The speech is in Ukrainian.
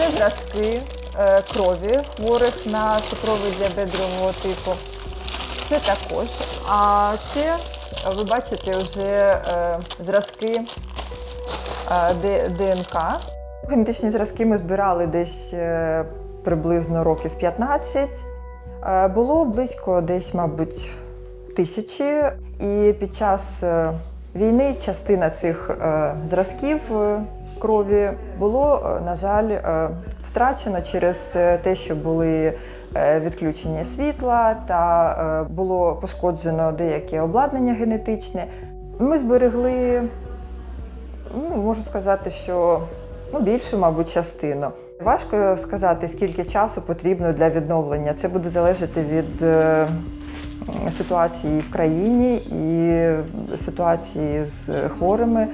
Це зразки е, крові хворих на цукровий діабет другого типу. Це також. А це ви бачите вже е, зразки е, ДНК. Генетичні зразки ми збирали десь приблизно років 15. Е, Було близько десь, мабуть, тисячі. І під час війни частина цих е, зразків е, крові було, е, на жаль, втрачено через те, що були відключення світла та було пошкоджено деяке обладнання генетичне. Ми зберегли ну, можу сказати, що ну, більшу, мабуть, частину. Важко сказати, скільки часу потрібно для відновлення. Це буде залежати від ситуації в країні і ситуації з хворими.